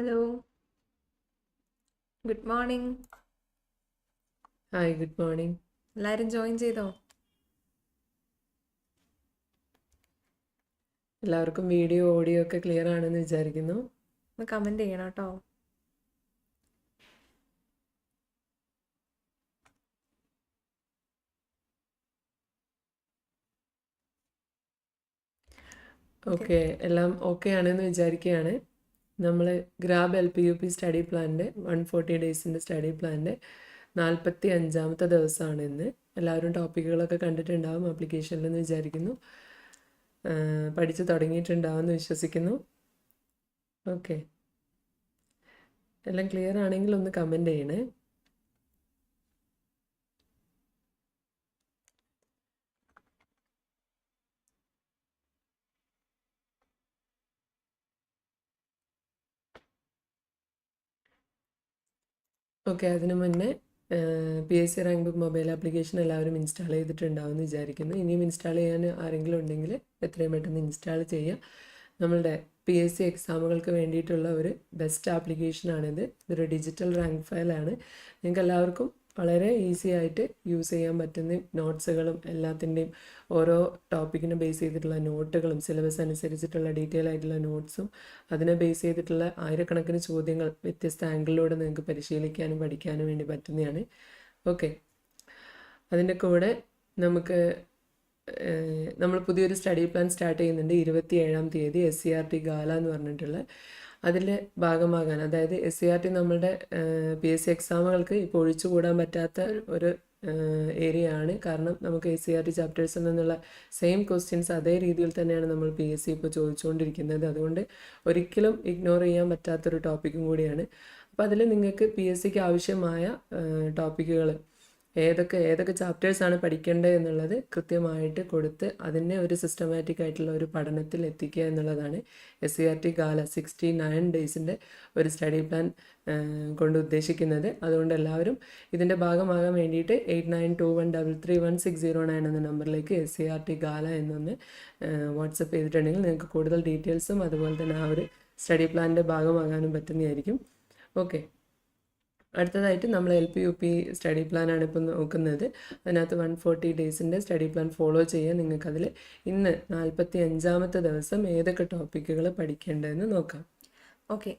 Hello good morning hi good morning എല്ലാവരും join ചെയ്തോ? എല്ലാവർക്കും വീഡിയോ ഓഡിയോ ഒക്കെ ക്ലിയർ ആണെന്ന് വിചാരിക്കുന്നു. ഒന്ന് കമന്റ് ചെയ്യണം കേട്ടോ. ഓക്കെ എല്ലാം ഓക്കെ ആണെന്ന് വിചാരിക്കുകയാണ് നമ്മൾ grab L P U P study പ്ലാനിന്റെ one forty ഡേയ്സിന്റെ സ്റ്റഡി പ്ലാനിന്റെ നാൽപ്പത്തി അഞ്ചാമത്തെ ദിവസമാണ് ഇന്ന്. എല്ലാവരും ടോപ്പിക്കുകളൊക്കെ കണ്ടിട്ടുണ്ടാവും ആപ്ലിക്കേഷനിലെന്ന് വിചാരിക്കുന്നു. ആ, പഠിച്ചു തുടങ്ങിയിട്ടുണ്ടാവുമെന്ന് വിശ്വസിക്കുന്നു. ഓക്കെ എല്ലാം ക്ലിയർ ആണെങ്കിൽ ഒന്ന് കമന്റ് ചെയ്യണേ. ഓക്കെ അതിനു മുന്നേ P S C rank book mobile application എല്ലാവരും ഇൻസ്റ്റാൾ ചെയ്തിട്ടുണ്ടാവുമെന്ന് വിചാരിക്കുന്നു. ഇനിയും ഇൻസ്റ്റാൾ ചെയ്യാൻ ആരെങ്കിലും ഉണ്ടെങ്കിൽ എത്രയും പെട്ടെന്ന് ഇൻസ്റ്റാൾ ചെയ്യുക നമ്മളുടെ പി എസ് സി എക്സാമുകൾക്ക് വേണ്ടിയിട്ടുള്ള ഒരു ബെസ്റ്റ് ആപ്ലിക്കേഷനാണിത്. ഇതൊരു ഡിജിറ്റൽ റാങ്ക് ഫയലാണ്. നിങ്ങൾക്ക് എല്ലാവർക്കും വളരെ ഈസി ആയിട്ട് യൂസ് ചെയ്യാൻ പറ്റുന്ന നോട്ട്സുകളും എല്ലാത്തിന്റെയും ഓരോ ടോപ്പിക്കിനെ ബേസ് ചെയ്തിട്ടുള്ള നോട്ടുകളും സിലബസ് അനുസരിച്ചിട്ടുള്ള ഡീറ്റെയിൽ ആയിട്ടുള്ള നോട്ട്സും അതിനെ ബേസ് ചെയ്തിട്ടുള്ള ആയിരക്കണക്കിന് ചോദ്യങ്ങൾ വ്യത്യസ്ത ആംഗിളിലൂടെ നിങ്ങൾക്ക് പരിശീലിക്കാനും പഠിക്കാനും വേണ്ടി പറ്റുന്നതാണ്. ഓക്കെ അതിന്റെ കൂടെ നമുക്ക് നമ്മൾ പുതിയൊരു സ്റ്റഡി പ്ലാൻ സ്റ്റാർട്ട് ചെയ്യുന്നുണ്ട്. ഇരുപത്തി ഏഴാം തീയതി S C R T gala എന്ന് പറഞ്ഞിട്ടുള്ള അതിൽ ഭാഗമാകാൻ അതായത് എസ് സി ആർ ടി നമ്മളുടെ പി എസ് സി എക്സാമുകൾക്ക് ഇപ്പോൾ ഒഴിച്ചുകൂടാൻ പറ്റാത്ത ഒരു ഏരിയ ആണ്. കാരണം നമുക്ക് എസ് സി ആർ ടി ചാപ്റ്റേഴ്സിൽ നിന്നുള്ള സെയിം ക്വസ്റ്റ്യൻസ് അതേ രീതിയിൽ തന്നെയാണ് നമ്മൾ പി എസ് സി ഇപ്പോൾ ചോദിച്ചുകൊണ്ടിരിക്കുന്നത്. അതുകൊണ്ട് ഒരിക്കലും ഇഗ്നോർ ചെയ്യാൻ പറ്റാത്തൊരു ടോപ്പിക്കും കൂടിയാണ്. അപ്പോൾ അതിൽ നിങ്ങൾക്ക് പി എസ് സിക്ക് ആവശ്യമായ ടോപ്പിക്കുകൾ ഏതൊക്കെ ഏതൊക്കെ ചാപ്റ്റേഴ്സാണ് പഠിക്കേണ്ടത് എന്നുള്ളത് കൃത്യമായിട്ട് കൊടുത്ത് അതിനെ ഒരു സിസ്റ്റമാറ്റിക് ആയിട്ടുള്ള ഒരു പഠനത്തിൽ എത്തിക്കുക എന്നുള്ളതാണ് S C R T gala sixty nine ഡേയ്സിന്റെ ഒരു സ്റ്റഡി പ്ലാൻ കൊണ്ട് ഉദ്ദേശിക്കുന്നത്. അതുകൊണ്ട് എല്ലാവരും ഇതിന്റെ ഭാഗമാകാൻ വേണ്ടിയിട്ട് eight nine two one double three one six zero nine എന്ന നമ്പറിലേക്ക് S C R T gala എന്നൊന്ന് വാട്സപ്പ് ചെയ്തിട്ടുണ്ടെങ്കിൽ നിങ്ങൾക്ക് കൂടുതൽ ഡീറ്റെയിൽസും അതുപോലെ തന്നെ ആ ഒരു സ്റ്റഡി പ്ലാനിന്റെ ഭാഗമാകാനും പറ്റുന്നതായിരിക്കും. ഓക്കെ അടുത്തതായിട്ട് നമ്മൾ L P U P study പ്ലാനാണ് ഇപ്പോൾ നോക്കുന്നത്. അതിനകത്ത് വൺ ഫോർട്ടി ഡേയ്സിന്റെ സ്റ്റഡി പ്ലാൻ ഫോളോ ചെയ്യാൻ നിങ്ങൾക്കതിൽ ഇന്ന് നാൽപ്പത്തി അഞ്ചാമത്തെ ദിവസം ഏതൊക്കെ ടോപ്പിക്കുകൾ പഠിക്കേണ്ടതെന്ന് നോക്കാം. ഓക്കെ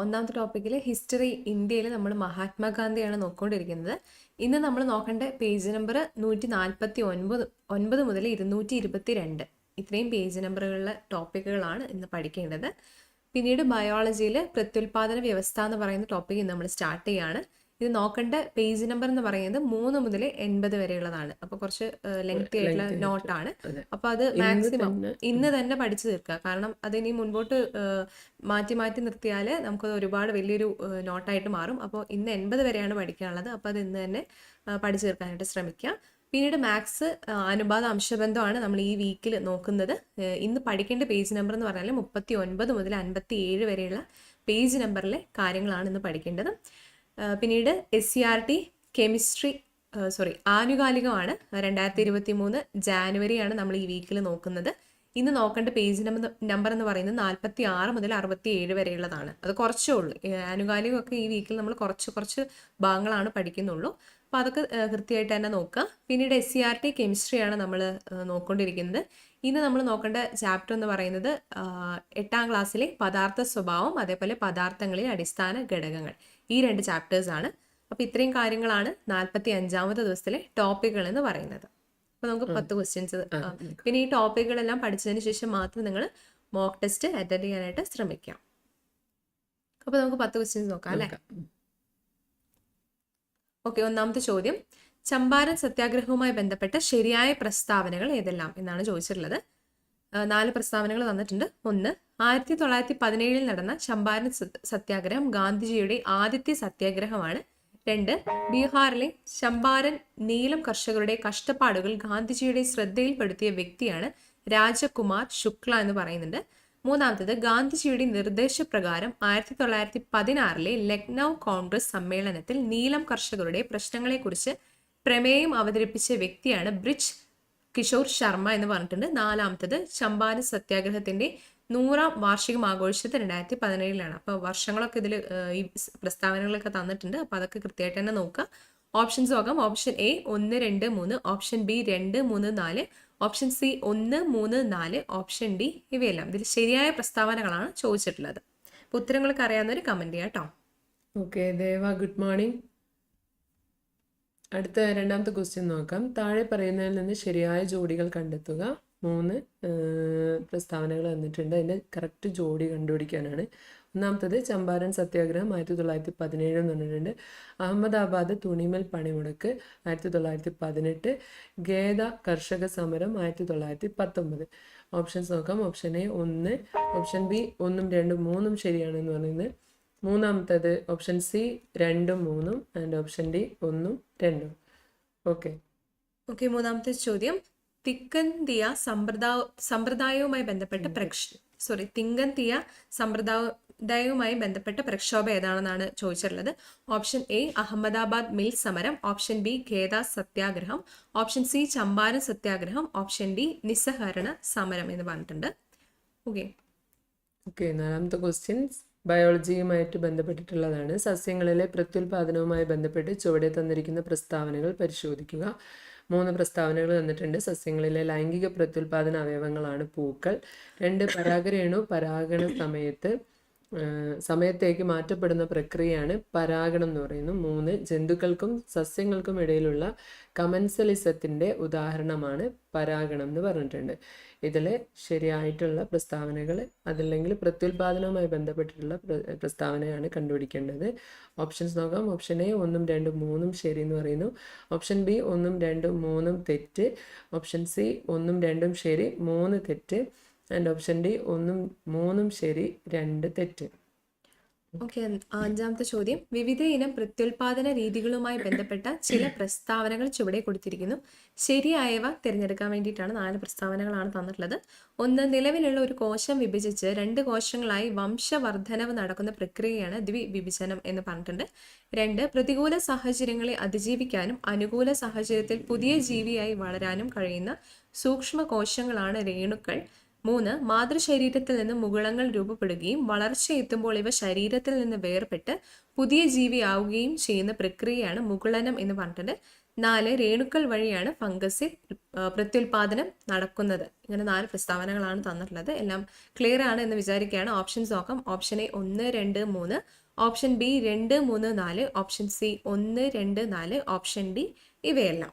ഒന്നാമത്തെ ടോപ്പിക്കിൽ ഹിസ്റ്ററി ഇന്ത്യയിൽ നമ്മൾ മഹാത്മാഗാന്ധിയാണ് നോക്കിക്കൊണ്ടിരിക്കുന്നത്. ഇന്ന് നമ്മൾ നോക്കേണ്ട പേജ് നമ്പർ നൂറ്റി നാൽപ്പത്തി ഒൻപത് ഒൻപത് മുതൽ ഇരുന്നൂറ്റി ഇരുപത്തി രണ്ട് ഇത്രയും പേജ് നമ്പറുകളിലെ ടോപ്പിക്കുകളാണ് ഇന്ന് പഠിക്കേണ്ടത്. പിന്നീട് ബയോളജിയിൽ പ്രത്യുൽപാദന വ്യവസ്ഥ എന്ന് പറയുന്ന ടോപ്പിക്ക് നമ്മൾ സ്റ്റാർട്ട് ചെയ്യാണ്. ഇത് നോക്കേണ്ട പേജ് നമ്പർ എന്ന് പറയുന്നത് മൂന്ന് മുതൽ എൺപത് വരെയുള്ളതാണ്. അപ്പൊ കുറച്ച് ലെങ്തി ആയിട്ടുള്ള നോട്ട് നോട്ടാണ് അപ്പൊ അത് മാക്സിമം ഇന്ന് തന്നെ പഠിച്ചു തീർക്കുക. കാരണം അത് ഇനി മുൻപോട്ട് മാറ്റി മാറ്റി നിർത്തിയാൽ നമുക്കത് ഒരുപാട് വലിയൊരു നോട്ടായിട്ട് മാറും. അപ്പോൾ ഇന്ന് എൺപത് വരെയാണ് പഠിക്കാനുള്ളത്. അപ്പോൾ അത് ഇന്ന് തന്നെ പഠിച്ചു തീർക്കാനായിട്ട് ശ്രമിക്കുക. പിന്നീട് മാത്സ് അനുപാത അംശബന്ധമാണ് നമ്മൾ ഈ വീക്കിൽ നോക്കുന്നത്. ഇന്ന് പഠിക്കേണ്ട പേജ് നമ്പർ എന്ന് പറഞ്ഞാൽ മുപ്പത്തി ഒൻപത് മുതൽ അൻപത്തി ഏഴ് വരെയുള്ള പേജ് നമ്പറിലെ കാര്യങ്ങളാണ് ഇന്ന് പഠിക്കേണ്ടത്. പിന്നീട് S C R T chemistry sorry ആനുകാലികമാണ്. രണ്ടായിരത്തി ഇരുപത്തി മൂന്ന് ജാനുവരിയാണ് നമ്മൾ ഈ വീക്കിൽ നോക്കുന്നത്. ഇന്ന് നോക്കേണ്ട പേജ് നമ്പർ എന്ന് പറയുന്നത് നാൽപ്പത്തി ആറ് മുതൽ അറുപത്തി ഏഴ് വരെയുള്ളതാണ്. അത് കുറച്ചേ ഉള്ളൂ. ആനുകാലികമൊക്കെ ഈ വീക്കിൽ നമ്മൾ കുറച്ച് കുറച്ച് ഭാഗങ്ങളാണ് പഠിക്കുന്നുള്ളൂ. അപ്പോൾ അതൊക്കെ കൃത്യമായിട്ട് തന്നെ നോക്കുക. പിന്നീട് എസ് സി ആർ ടി കെമിസ്ട്രിയാണ് നമ്മൾ നോക്കൊണ്ടിരിക്കുന്നത്. ഇന്ന് നമ്മൾ നോക്കേണ്ട ചാപ്റ്റർ എന്ന് പറയുന്നത് എട്ടാം ക്ലാസ്സിലെ പദാർത്ഥ സ്വഭാവം അതേപോലെ പദാർത്ഥങ്ങളിലെ അടിസ്ഥാന ഘടകങ്ങൾ. ഈ രണ്ട് ചാപ്റ്റേഴ്സ് ആണ്. അപ്പോൾ ഇത്രയും കാര്യങ്ങളാണ് നാൽപ്പത്തി അഞ്ചാമത്തെ ദിവസത്തിലെ ടോപ്പിക്കുകൾ എന്ന് പറയുന്നത്. അപ്പോൾ നമുക്ക് പത്ത് ക്വസ്റ്റ്യൻസ് പിന്നെ ഈ ടോപ്പിക്കുകളെല്ലാം പഠിച്ചതിന് ശേഷം മാത്രം നിങ്ങൾ മോക്ക് ടെസ്റ്റ് അറ്റൻഡ് ചെയ്യാനായിട്ട് ശ്രമിക്കാം. അപ്പോൾ നമുക്ക് പത്ത് ക്വസ്റ്റ്യൻസ് നോക്കാം അല്ലേ. ഓക്കെ ഒന്നാമത്തെ ചോദ്യം. ചമ്പാരൻ സത്യാഗ്രഹവുമായി ബന്ധപ്പെട്ട ശരിയായ പ്രസ്താവനകൾ ഏതെല്ലാം എന്നാണ് ചോദിച്ചിട്ടുള്ളത്. നാല് പ്രസ്താവനകൾ തന്നിട്ടുണ്ട്. ഒന്ന് ആയിരത്തി തൊള്ളായിരത്തി പതിനേഴിൽ നടന്ന ചമ്പാരൻ സത്യ- സത്യാഗ്രഹം ഗാന്ധിജിയുടെ ആദ്യത്തെ സത്യാഗ്രഹമാണ്. രണ്ട് ബീഹാറിലെ ചമ്പാരൻ നീലം കർഷകരുടെ കഷ്ടപ്പാടുകൾ ഗാന്ധിജിയുടെ ശ്രദ്ധയിൽപ്പെടുത്തിയ വ്യക്തിയാണ് രാജകുമാർ ശുക്ല എന്ന് പറയുന്നുണ്ട്. മൂന്നാമത്തേത് ഗാന്ധിജിയുടെ നിർദ്ദേശപ്രകാരം ആയിരത്തി തൊള്ളായിരത്തി പതിനാറിലെ ലക്നൗ കോൺഗ്രസ് സമ്മേളനത്തിൽ നീലം കർഷകരുടെ പ്രശ്നങ്ങളെക്കുറിച്ച് പ്രമേയം അവതരിപ്പിച്ച വ്യക്തിയാണ് ബ്രിജ് കിഷോർ ശർമ്മ എന്ന് പറഞ്ഞിട്ടുണ്ട്. നാലാമത്തത് ചമ്പാരൻ സത്യാഗ്രഹത്തിന്റെ നൂറാം വാർഷികം ആഘോഷിച്ചത് രണ്ടായിരത്തി പതിനേഴിലാണ് അപ്പോൾ വർഷങ്ങളൊക്കെ ഇതിൽ ഈ പ്രസ്താവനകളൊക്കെ തന്നിട്ടുണ്ട്. അപ്പോൾ അതൊക്കെ കൃത്യമായിട്ട് തന്നെ നോക്കുക. ഓപ്ഷൻസ് നോക്കാം. ഓപ്ഷൻ എ ഒന്ന് രണ്ട് മൂന്ന് ഓപ്ഷൻ ബി രണ്ട് മൂന്ന് നാല് ഓപ്ഷൻ സി ഒന്ന് മൂന്ന് നാല് ഓപ്ഷൻ ഡി ഇവയെല്ലാം. ഇതിൽ ശരിയായ പ്രസ്താവനകളാണ് ചോദിച്ചിട്ടുള്ളത്. അപ്പോൾ ഉത്തരങ്ങളൊക്കെ അറിയാവുന്നവർ കമന്റ് ചെയ്യാം കേട്ടോ ഓക്കെ ദേവ ഗുഡ് മോർണിംഗ് അടുത്ത രണ്ടാമത്തെ ക്വസ്റ്റ്യൻ നോക്കാം. താഴെ പറയുന്നതിൽ നിന്ന് ശരിയായ ജോഡികൾ കണ്ടെത്തുക. മൂന്ന് പ്രസ്താവനകൾ തന്നിട്ടുണ്ട് അതിന്റെ കറക്റ്റ് ജോഡി കണ്ടുപിടിക്കാനാണ്. ഒന്നാമത്തത് ചമ്പാരൻ സത്യാഗ്രഹം ആയിരത്തി തൊള്ളായിരത്തി പതിനേഴ് എന്ന് പറഞ്ഞിട്ടുണ്ട്. അഹമ്മദാബാദ് തുണിമൽ പണിമുടക്ക് ആയിരത്തി തൊള്ളായിരത്തി പതിനെട്ട് ഖേദ കർഷക സമരം ആയിരത്തി തൊള്ളായിരത്തി പത്തൊമ്പത് ഓപ്ഷൻസ് നോക്കാം. ഓപ്ഷൻ എ ഒന്ന് ഓപ്ഷൻ ബി ഒന്നും രണ്ടും മൂന്നും ശരിയാണെന്ന് പറയുന്നത്. മൂന്നാമത്തത് ഓപ്ഷൻ സി രണ്ടും മൂന്നും ആൻഡ് ഓപ്ഷൻ ഡി ഒന്നും രണ്ടും. ഓക്കെ ഓക്കെ മൂന്നാമത്തെ ചോദ്യം. തിക്കന്തിയ സമ്പ്രദായ സമ്പ്രദായവുമായി ബന്ധപ്പെട്ട പ്രക്ഷ സോറി തിങ്കന്തിയ സമ്പ്രദായവുമായി ബന്ധപ്പെട്ട പ്രക്ഷോഭം ഏതാണെന്നാണ് ചോദിച്ചിട്ടുള്ളത്. ഓപ്ഷൻ എ അഹമ്മദാബാദ് മിൽ സമരം. ഓപ്ഷൻ ബി ഖേദ സത്യാഗ്രഹം. ഓപ്ഷൻ സി ചമ്പാരൻ സത്യാഗ്രഹം. ഓപ്ഷൻ ഡി നിസ്സഹരണ സമരം എന്ന് പറഞ്ഞിട്ടുണ്ട്. ഓക്കെ ഓക്കെ നാലാമത്തെ ക്വസ്റ്റ്യൻസ് ബയോളജിയുമായിട്ട് ബന്ധപ്പെട്ടിട്ടുള്ളതാണ്. സസ്യങ്ങളിലെ പ്രത്യുൽപാദനവുമായി ബന്ധപ്പെട്ട് ചുവടെ തന്നിരിക്കുന്ന പ്രസ്താവനകൾ പരിശോധിക്കുക. മൂന്ന് പ്രസ്താവനകൾ തന്നിട്ടുണ്ട്. സസ്യങ്ങളിലെ ലൈംഗിക പ്രത്യുൽപാദന അവയവങ്ങളാണ് പൂക്കൾ. രണ്ട് പരാഗരേണു പരാഗണ സമയത്ത് സമയത്തേക്ക് മാറ്റപ്പെടുന്ന പ്രക്രിയയാണ് പരാഗണം എന്ന് പറയുന്നു. മൂന്ന് ജന്തുക്കൾക്കും സസ്യങ്ങൾക്കും ഇടയിലുള്ള കമൻസലിസത്തിന്റെ ഉദാഹരണമാണ് പരാഗണം എന്ന് പറഞ്ഞിട്ടുണ്ട്. ഇതിൽ ശരിയായിട്ടുള്ള പ്രസ്താവനകൾ അതല്ലെങ്കിൽ പ്രത്യുൽപാദനവുമായി ബന്ധപ്പെട്ടിട്ടുള്ള പ്ര- പ്രസ്താവനയാണ് കണ്ടുപിടിക്കേണ്ടത്. ഓപ്ഷൻസ് നോക്കാം. ഓപ്ഷൻ എ ഒന്നും രണ്ടും മൂന്നും ശരി എന്ന് പറയുന്നു. ഓപ്ഷൻ ബി ഒന്നും രണ്ടും മൂന്നും തെറ്റ്. ഓപ്ഷൻ സി ഒന്നും രണ്ടും ശരി മൂന്ന് തെറ്റ്. ആൻഡ് ഓപ്ഷൻ ഡി ഒന്നും മൂന്നും ശരി രണ്ട് തെറ്റ്. ഓക്കെ അഞ്ചാമത്തെ ചോദ്യം. വിവിധ ഇനം പ്രത്യുൽപാദന രീതികളുമായി ബന്ധപ്പെട്ട ചില പ്രസ്താവനകൾ ചുവടെ കൊടുത്തിരിക്കുന്നു. ശരിയായവ തിരഞ്ഞെടുക്കാൻ വേണ്ടിയിട്ടാണ് നാല് പ്രസ്താവനകളാണ് തന്നിട്ടുള്ളത്. ഒന്ന് നിലവിലുള്ള ഒരു കോശം വിഭജിച്ച് രണ്ട് കോശങ്ങളായി വംശവർദ്ധനവ് നടക്കുന്ന പ്രക്രിയയാണ് ദ്വിവിഭജനം എന്ന് പറഞ്ഞിട്ടുണ്ട്. രണ്ട് പ്രതികൂല സാഹചര്യങ്ങളെ അതിജീവിക്കാനും അനുകൂല സാഹചര്യത്തിൽ പുതിയ ജീവിയായി വളരാനും കഴിയുന്ന സൂക്ഷ്മ കോശങ്ങളാണ് രേണുക്കൾ. മൂന്ന് മാതൃശരീരത്തിൽ നിന്ന് മുകുളങ്ങൾ രൂപപ്പെടുകയും വളർച്ചയെത്തുമ്പോൾ ഇവ ശരീരത്തിൽ നിന്ന് വേർപെട്ട് പുതിയ ജീവിയാവുകയും ചെയ്യുന്ന പ്രക്രിയയാണ് മുകുളനം എന്ന് പറഞ്ഞത് നാല് രേണുക്കൾ വഴിയാണ് ഫംഗസ് പ്രത്യുൽപാദനം നടക്കുന്നത്. ഇങ്ങനെ നാല് പ്രസ്താവനകളാണ് തന്നിട്ടുള്ളത്. എല്ലാം ക്ലിയർ ആണ് എന്ന് വിചാരിക്കുകയാണ്. ഓപ്ഷൻസ് നോക്കാം. ഓപ്ഷൻ എ ഒന്ന് രണ്ട് മൂന്ന്. ഓപ്ഷൻ ബി രണ്ട് മൂന്ന് നാല്. ഓപ്ഷൻ സി ഒന്ന് രണ്ട് നാല്. ഓപ്ഷൻ ഡി ഇവയെല്ലാം.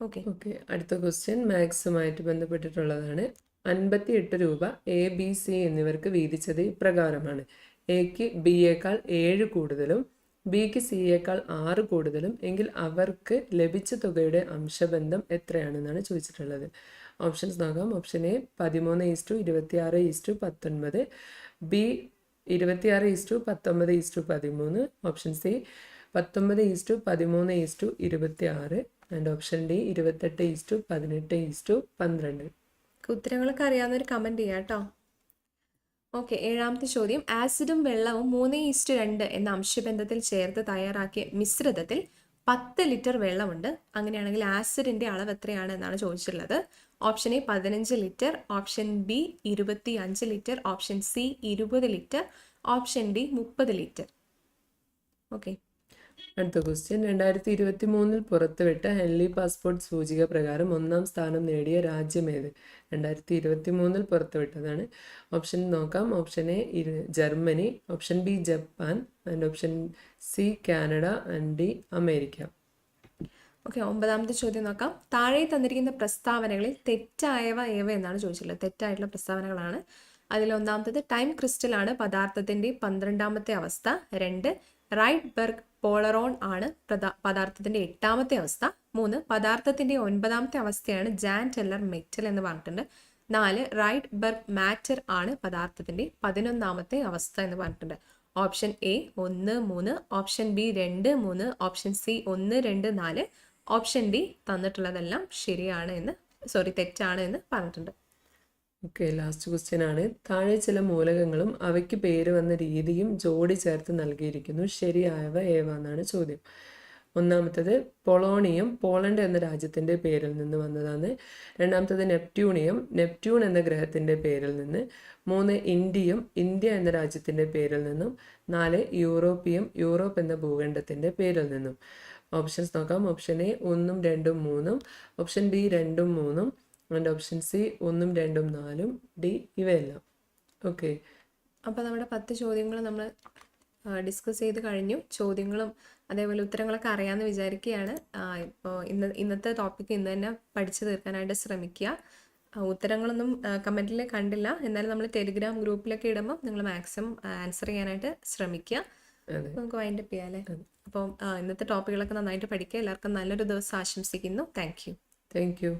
ഓക്കെ ഓക്കെ അടുത്ത ക്വസ്റ്റ്യൻ മാത്സുമായിട്ട് ബന്ധപ്പെട്ടിട്ടുള്ളതാണ്. അൻപത്തി എട്ട് രൂപ എ ബി സി എന്നിവർക്ക് വീതിച്ചത് ഇപ്രകാരമാണ്. എക്ക് ബിയേക്കാൾ ഏഴ് കൂടുതലും ബിക്ക് സിയേക്കാൾ ആറ് കൂടുതലും എങ്കിൽ അവർക്ക് ലഭിച്ച തുകയുടെ അംശബന്ധം എത്രയാണെന്നാണ് ചോദിച്ചിട്ടുള്ളത്. ഓപ്ഷൻസ് നോക്കാം. ഓപ്ഷൻ എ പതിമൂന്ന് ഈസ്റ്റു ഇരുപത്തിയാറ് ഈസ്റ്റു പത്തൊൻപത് ബി ഇരുപത്തിയാറ് ഈസ്റ്റു പത്തൊമ്പത് ഈസ്റ്റു പതിമൂന്ന് ഓപ്ഷൻ സി പത്തൊമ്പത് ഈസ്റ്റു പതിമൂന്ന് ഈസ്റ്റു ഇരുപത്തി ആറ് ആൻഡ് ഓപ്ഷൻ ഡി ഇരുപത്തെട്ട് ഈസ്റ്റു പതിനെട്ട് ഈസ്റ്റു പന്ത്രണ്ട്. ഉത്തരങ്ങളൊക്കെ അറിയാവുന്നവർ കമന്റ് ചെയ്യാം കേട്ടോ. ഓക്കെ ഏഴാമത്തെ ചോദ്യം. ആസിഡും വെള്ളവും മൂന്ന് ഈസ്റ്റ് രണ്ട് എന്ന അംശബന്ധത്തിൽ ചേർത്ത് തയ്യാറാക്കിയ മിശ്രിതത്തിൽ പത്ത് ലിറ്റർ വെള്ളമുണ്ട്. അങ്ങനെയാണെങ്കിൽ ആസിഡിന്റെ അളവ് എത്രയാണ് എന്നാണ് ചോദിച്ചിട്ടുള്ളത്. ഓപ്ഷൻ എ പതിനഞ്ച് ലിറ്റർ. ഓപ്ഷൻ ബി ഇരുപത്തി അഞ്ച് ലിറ്റർ. ഓപ്ഷൻ സി ഇരുപത് ലിറ്റർ. ഓപ്ഷൻ ഡി മുപ്പത് ലിറ്റർ. ഓക്കെ അടുത്ത ക്വസ്റ്റ്യൻ രണ്ടായിരത്തി ഇരുപത്തി മൂന്നിൽ പുറത്തുവിട്ട ഹെൻലി പാസ്പോർട്ട് സൂചിക പ്രകാരം ഒന്നാം സ്ഥാനം നേടിയ രാജ്യം ഏത്? രണ്ടായിരത്തി ഇരുപത്തി മൂന്നിൽ പുറത്തുവിട്ടതാണ്. ഓപ്ഷൻ നോക്കാം. Option A Germany. Option B Japan. And option C Canada and D America. Okay ഒമ്പതാമത്തെ ചോദ്യം നോക്കാം. താഴെ തന്നിരിക്കുന്ന പ്രസ്താവനകളിൽ തെറ്റായവ ഏവ എന്നാണ് ചോദിച്ചിട്ടുള്ളത്. തെറ്റായിട്ടുള്ള പ്രസ്താവനകളാണ്. അതിൽ ഒന്നാമത്തത് ടൈം ക്രിസ്റ്റലാണ് പദാർത്ഥത്തിന്റെ പന്ത്രണ്ടാമത്തെ അവസ്ഥ. രണ്ട് റൈറ്റ് ബെർഗ് പോളറോൺ ആണ് പദാർത്ഥത്തിന്റെ എട്ടാമത്തെ അവസ്ഥ. മൂന്ന് പദാർത്ഥത്തിന്റെ ഒൻപതാമത്തെ അവസ്ഥയാണ് ജാൻ ടെല്ലർ മെറ്റൽ എന്ന് പറഞ്ഞിട്ടുണ്ട്. നാല് റൈറ്റ് ബെർഗ് മാറ്റർ ആണ് പദാർത്ഥത്തിന്റെ പതിനൊന്നാമത്തെ അവസ്ഥ എന്ന് പറഞ്ഞിട്ടുണ്ട്. ഓപ്ഷൻ എ ഒന്ന് മൂന്ന് ഓപ്ഷൻ ബി രണ്ട് മൂന്ന് ഓപ്ഷൻ സി ഒന്ന് രണ്ട് നാല്. ഓപ്ഷൻ ഡി തന്നിട്ടുള്ളതെല്ലാം ശരിയാണ് എന്ന് സോറി തെറ്റാണ് എന്ന് പറഞ്ഞിട്ടുണ്ട്. ഓക്കെ ലാസ്റ്റ് ക്വസ്റ്റ്യൻ ആണ്. താഴെ ചില മൂലകങ്ങളും അവയ്ക്ക് പേര് വന്ന രീതിയും ജോഡി ചേർത്ത് നൽകിയിരിക്കുന്നു. ശരിയായവ ഏവ എന്നാണ് ചോദ്യം. ഒന്നാമത്തത് പൊളോണിയം പോളണ്ട് എന്ന രാജ്യത്തിന്റെ പേരിൽ നിന്ന് വന്നതാണ്. രണ്ടാമത്തത് നെപ്റ്റ്യൂണിയം നെപ്റ്റ്യൂൺ എന്ന ഗ്രഹത്തിന്റെ പേരിൽ നിന്ന്. മൂന്ന് ഇന്ത്യയും ഇന്ത്യ എന്ന രാജ്യത്തിന്റെ പേരിൽ നിന്നും. നാല് യൂറോപ്പിയം യൂറോപ്പ് എന്ന ഭൂഖണ്ഡത്തിന്റെ പേരിൽ നിന്നും. ഓപ്ഷൻസ് നോക്കാം. ഓപ്ഷൻ എ ഒന്നും രണ്ടും മൂന്നും. ഓപ്ഷൻ ബി രണ്ടും മൂന്നും. ആൻഡ് ഓപ്ഷൻ സി ഒന്നും രണ്ടും നാലും ഡി ഇവയെല്ലാം. ഓക്കെ അപ്പോൾ നമ്മുടെ പത്ത് ചോദ്യങ്ങൾ നമ്മൾ ഡിസ്കസ് ചെയ്ത് കഴിഞ്ഞു. ചോദ്യങ്ങളും അതേപോലെ ഉത്തരങ്ങളൊക്കെ അറിയാമെന്ന് വിചാരിക്കുകയാണ് ഇപ്പോൾ ഇന്ന് ഇന്നത്തെ ടോപ്പിക്ക് ഇന്ന് തന്നെ പഠിച്ചു തീർക്കാനായിട്ട് ശ്രമിക്കുക. ഉത്തരങ്ങളൊന്നും കമന്റിൽ കണ്ടില്ല. എന്നാലും നമ്മൾ ടെലിഗ്രാം ഗ്രൂപ്പിലൊക്കെ ഇടുമ്പോൾ നിങ്ങൾ മാക്സിമം ആൻസർ ചെയ്യാനായിട്ട് ശ്രമിക്കുക. നമുക്ക് വൈൻഡ് അപ്പ് ചെയ്യാം അല്ലേ അപ്പം ഇന്നത്തെ ടോപ്പിക്കുകളൊക്കെ നന്നായിട്ട് പഠിക്കുക. എല്ലാവർക്കും നല്ലൊരു ദിവസം ആശംസിക്കുന്നു. Thank you thank you